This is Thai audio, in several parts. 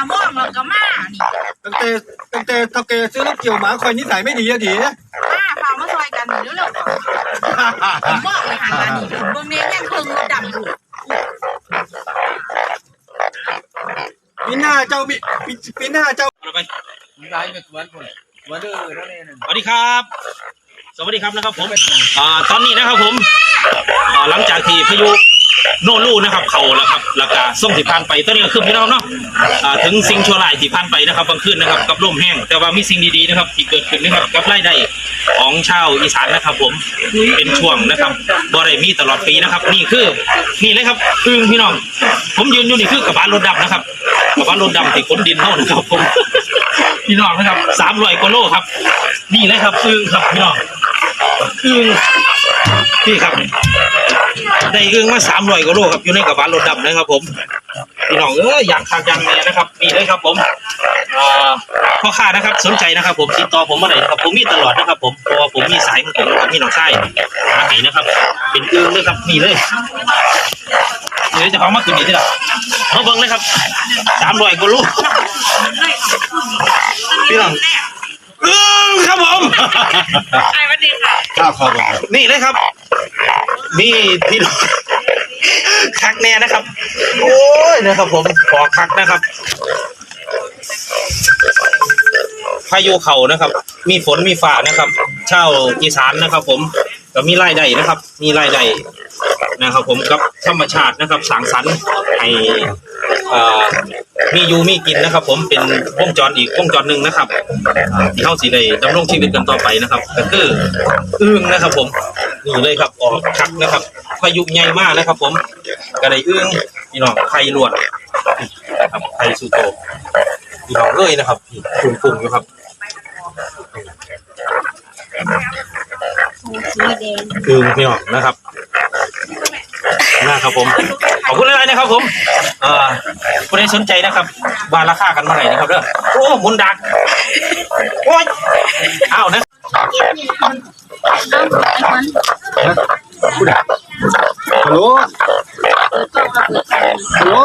ละม่วงแล้วก็มานี่ตั้งแต่ตั้งแต่เท่าแกซื้อรถเกี่ยวหมาคอยนิสัยไม่ดีอะดีมาพามาซอยกันนี่เร็วๆก่อนผมบอกเลยหันมานี่ผมเบิ่งเนี่ยยังเพิ่งรถดำอยู่ปีหน้าเจ้าปีปีปีหน้าเจ้าเอาไปย้ายไปสวนคนสวนเด้อเท่านี้นึงสวัสดีครับ สวัสดีครับนะครับผมอ่าตอนนี้นะครับผมอ่าหลังจากที่พายุ โนรูนะครับเขาแล้วครับแล้วก็ส่งที่ผ่านไปตอนนี้ก็คือพี่น้องเนาะอ่าถึงสิ่งชั่วร้ายที่ผ่านไปนะครับบางคืนนะครับกับลมแห้งแต่ว่ามีสิ่งดีๆนะครับที่เกิดขึ้นนะครับกับรายได้ของชาวอีสานนะครับ ผมเป็นช่วงนะครับบ่ได้มีตลอดปีนะครับ นี่คือนี่เลยครับอึงพี่น้อง ผมยืนอยู่นี่คือกระบะรถดำนะครับกระบะรถดำที่ขนดินเท่านะครับผมพี่น้องนะครับสามร้อยกว่าโลครับ นี่เลยครับอึงครับพี่น้องอึง นี่ครับได้อึงมาสามร้อยกว่าโลครับอยู่ในกระบะรถดำนะครับ ผมพี่น้องเอออยากทานจังเลยนะครับนี่เลยครับผมอ่าพ่อค้านะครับ สนใจนะครับ ผมติดต่อผมมาไหนนะครับผมมีตลอดนะครับ ผมเพราะว่าผมมีสายของผมนะครับมีน้องไส้หาไห้นะครับ เป็นอึงเลยครับนี่เลยเดี๋ยวจะเอามาคืนนี้ที่ละมาเบิ่งเลยครับสามร้อยกว่าโลพี่น้องอึ้งครับผ มไอ้วันนี้ค่ะข้าวคอบนี่เลยครับ นี่พี่น้องคักแน่นะครับ โอ้ยนะครับ ผมขอคักนะครับพายุเข่านะครับ มีฝนมีฝ่านะครับ เช่าอีสานนะครับ ผมก็มีไรายได้นะครับ มีไรายได้นะครับ ผมกับธรรมชาตินะครับ สางสรรค์ให้ อ่อมีอยู่มีกินนะครับ ผมเป็นวงจรอีกวงจรหนึ่งนะครับที่เข้าสีได้ดำรงชีวิตกันต่อไปนะครับ ก็คืออึ้งนะครับ ผมนี่เลยครับออกคักนะครับพายุใหญ่มากนะครับ ผมก็ไดอึ้งพี่น้องไข่ลวดนะครับไข่สุโตพี่น้องเลยนะครับฝุ่งๆอยู่ครับสีแดงพี่น้องนะครับนะครับผม ขอบคุณอะไรนะครับผมเอ่อผู้ใดสนใจนะครับวาราคากันเมื่อไหร่นะครับเด้อโอ้มุนดักโอ้ยอ้าวนะฮัลโหลฮัลโหล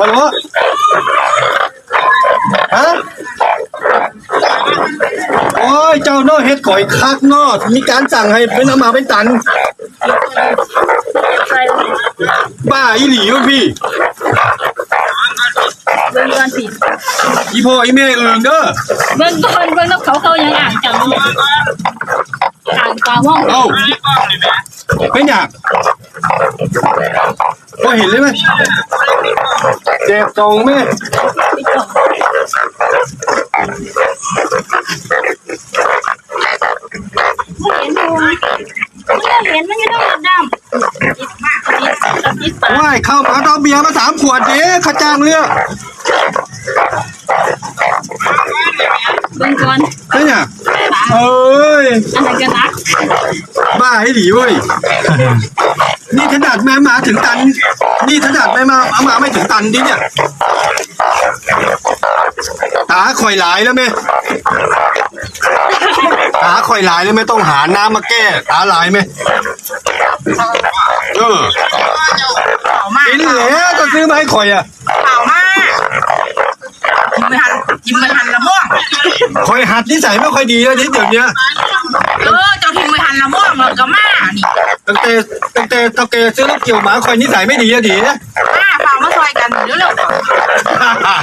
ฮัลโหลฮะโอ้ยเจ้าเนอเฮ็ดก่อยคักเนอมีการสั่งให้เป็นเอามาเป็นตัน บ้าอีหลีวะพี่เบิ่งก่อนสิอีพ่ออีแม่เอิงเด้อเบิ่งก่อนเบิ่งแล้วเขาเขายังอ่างจังเลยอ่างตามองเอ้าเป็นอยากพอเห็นเลยไหมเจ็บตรงไหม ไปจบไม่เห็นดูไม่เห็นมันยังต้องดำติดมาก ติดติดปากว่ายเข้ามาเอาเบียร์มาสามขวดเด้ข้าจ้างเรือเบิ่งก่อนเป็นอยากเอ้ยอันนั้นก็นักบ้าให้หลีเว้ยนี่ขนาดแม่มาถึงตัน นี่ขนาดแม่มาเอามาไม่ถึงตันดิเนี่ยตาข่อยหลายแล้วไหมตาข่อยหลายแล้วไหม่ต้องหาน้ำมาแก้ตาหลายไหมเออเผามา กินแล้วก็ซื้อมาให้ข่อยอะเผามากินไม่ทันกินไม่ทันละม่วงข่อยหัดนิสัยไม่ค่อยดีแล้วนิดเดี๋ยวนี้เออเจ้าทิ้งไม่ทันละม่วงแล้วก็มานี่ตั้งแต่ตั้งแต่เท่าแกซื้อรถเกี่ยวหมาข่อยนิสัยไม่ดีอะดีนะมาพามาซอยกันนี่เร็วๆก่อน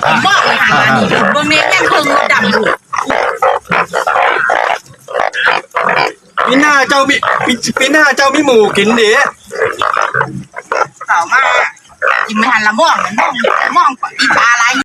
ผมบอกเลยหันมานี่ผมเบิ่งเนี่ยยังเพิ่งรถดำอยู่ปีหน้าเจ้ามีปีปีหน้าเจ้ามีหมูกินดิเผามากิ นไม่ทันละม่วงม่วงม่วงอีปลาอะไร